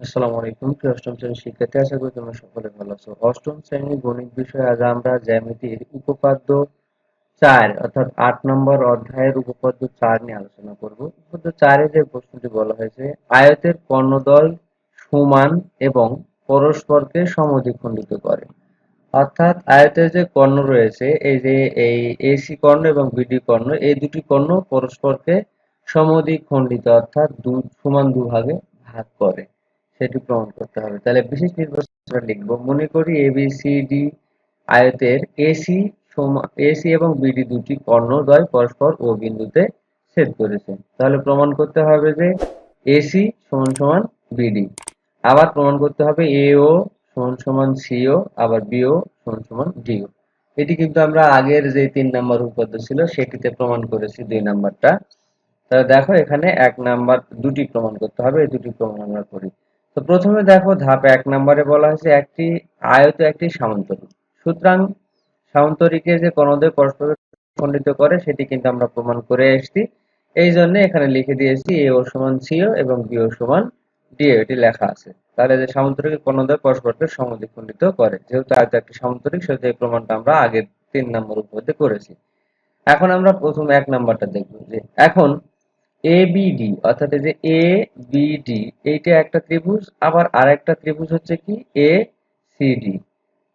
আসসালামু আলাইকুম, প্রিয় অষ্টম শ্রেণির শিক্ষার্থী, আশা করি তোমরা সকলে ভালো আছো। অষ্টম শ্রেণির গণিত বিষয়ে আজ আমরা জ্যামিতির উপপাদ্য চার, অর্থাৎ আট নম্বর অধ্যায়ের উপপাদ্য চার নিয়ে আলোচনা করব। উপপাদ্য চারে যে প্রশ্নটি বলা হয়েছে, আয়তের কর্ণদল সমান এবং পরস্পরকে সমদ্বিখণ্ডিত করে। অর্থাৎ আয়তের যে কর্ণ রয়েছে, এই যে এই এসি কর্ণ এবং বিডি কর্ণ, এই দুটি কর্ণ পরস্পরকে সমদ্বিখণ্ডিত, অর্থাৎ দু, সমান দুভাগে ভাগ করে। সেটি প্রমাণ করতে হবে। তাহলে বিশেষ নির্বাচন লিখব। মনে করি এ বি সি ডি আয়তের এসি সমান এসি এবং বিডি দুটি কর্ণদ্বয় পরস্পর ও বিন্দুতে ছেদ করেছে। তাহলে প্রমাণ করতে হবে যে এসি সমান সমান বিডি আবার প্রমাণ করতে হবে এও সমান সমান সিও আবার বিও সমান সমান ডিও এটি কিন্তু আমরা আগের যে তিন নাম্বার উপপাদ্য ছিল, সেটিতে প্রমাণ করেছি দুই নাম্বারটা। তাহলে দেখো এখানে এক নাম্বার দুটি প্রমাণ করতে হবে, এই দুটি প্রমাণ আমরা করি। তো প্রথমে দেখো ধাপ এক নম্বরে বলা হয়েছে একটি আয়ত একটি সামান্তরিক। সুতরাং সামান্তরিকের যে কণদের পরস্পর খণ্ডিত করে, সেটি কিন্তু আমরা প্রমাণ করে এসেছি। এই জন্য এখানে লিখে দিয়েছি এ ও সমান সিও এবং বি ও সমান ডিও, এটি লেখা আছে। তাহলে যে সামান্তরিকের কণদের পরস্পরকে সমদ্বিখণ্ডিত করে, যেহেতু আয়ত একটি সামান্তরিক, সেহেতু এই প্রমাণটা আমরা আগের তিন নম্বর উপরে করেছি। এখন আমরা প্রথম এক নাম্বারটা দেখব যে এখন এবিডি অর্থাৎ এই যে এ বিডি এইটা একটা ত্রিভুজ, আবার আরেকটা ত্রিভুজ হচ্ছে কি? এ সিডি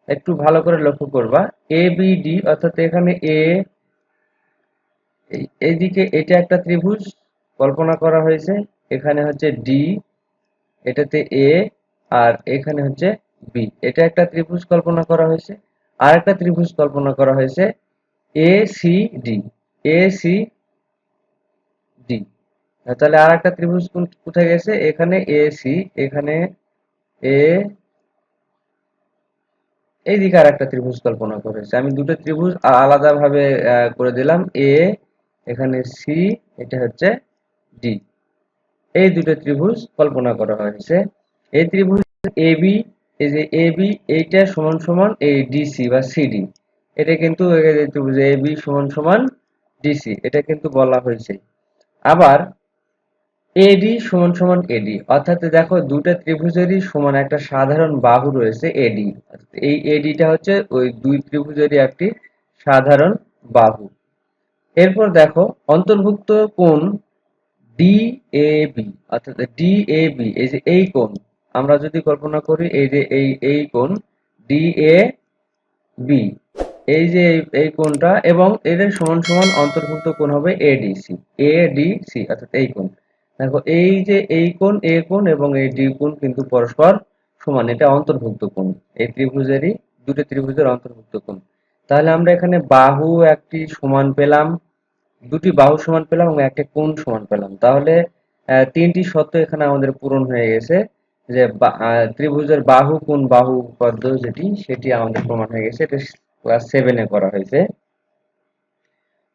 একটু ভালো করে লক্ষ্য করবা। এ বিডি অর্থাৎ এখানে এ এইদিকে এটা একটা ত্রিভুজ, কল্পনা করা হয়েছে। এখানে হচ্ছে ডি এটাতে এ আর এখানে হচ্ছে বি এটা একটা ত্রিভুজ কল্পনা করা হয়েছে। আর একটা ত্রিভুজ কল্পনা করা হয়েছে A C D A C D তাহলে আর একটা ত্রিভুজ কোথায় গেছে? এখানে এ সি এখানে এ এইদিকে আর একটা ত্রিভুজ কল্পনা করেছে। আমি দুটো ত্রিভুজ আলাদাভাবে করে দিলাম। এ এখানে সি এটা হচ্ছে ডি এই দুটো ত্রিভুজ কল্পনা করা হয়েছে। এই ত্রিভুজ এ বি এই যে এ বি এইটা সমান সমান এই ডিসি বা সিডি এটা কিন্তু ত্রিভুজ এ বি সমান সমান ডিসি এটা কিন্তু বলা হয়েছে। আবার এডি সমান সমান এডি অর্থাৎ দেখো দুটা ত্রিভুজেরই সমান একটা সাধারণ বাহু রয়েছে এডি এই এডিটা হচ্ছে ওই দুই ত্রিভুজেরই একটি সাধারণ বাহু। এরপর দেখো অন্তর্ভুক্ত কোণ বি অর্থাৎ ডি এ ডিএবি এই যে এই কোণ। আমরা যদি কল্পনা করি এই যে এই এই কোণ এ বি এই যে এই কোণটা এবং এদের সমান সমান অন্তর্ভুক্ত কোণ হবে এডিসি এডিসি অর্থাৎ এই কোণ। দেখো এই যে এই কোণ, এ কোণ এবং এই ডি কোণ কিন্তু পরস্পর সমান, এটা অন্তর্ভুক্ত কোণ। এই ত্রিভুজেরই, দুটো ত্রিভুজের অন্তর্ভুক্ত কোণ। তাহলে আমরা এখানে বাহু একটি সমান পেলাম, দুটি বাহু সমান পেলাম এবং একটা কোণ সমান পেলাম। তাহলে তিনটি শর্ত এখানে আমাদের পূরণ হয়ে গেছে যে ত্রিভুজের বাহু কোণ বাহু পদ্ম যেটি, সেটি আমাদের প্রমাণ হয়ে গেছে। এটা ক্লাস সেভেনে করা হয়েছে।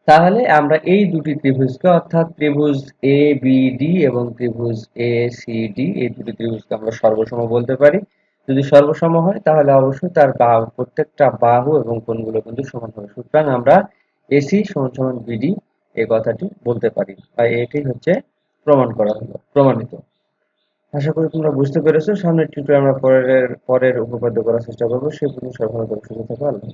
তাহলে আমরা এই দুটি ত্রিভুজকে, অর্থাৎ ত্রিভুজ এ বি ডি এবং ত্রিভুজ এ সি ডি এই দুটি ত্রিভুজকে আমরা সর্বসম বলতে পারি। যদি সর্বসম হয়, তাহলে অবশ্যই তার বাহু, প্রত্যেকটা বাহু এবং কোণগুলো কিন্তু সমান হবে। সুতরাং আমরা এসি সমান সমান বিডি এই কথাটি বলতে পারি বা এটি হচ্ছে প্রমাণ করা হলো, প্রমাণিত। আশা করি তোমরা বুঝতে পেরেছ। সামনের টিউটোরিয়াল আমরা পরের পরের উপপাদ্য করার চেষ্টা করব। সে পর্যন্ত সর্বদা সুস্থ থাকো। আল্লাহ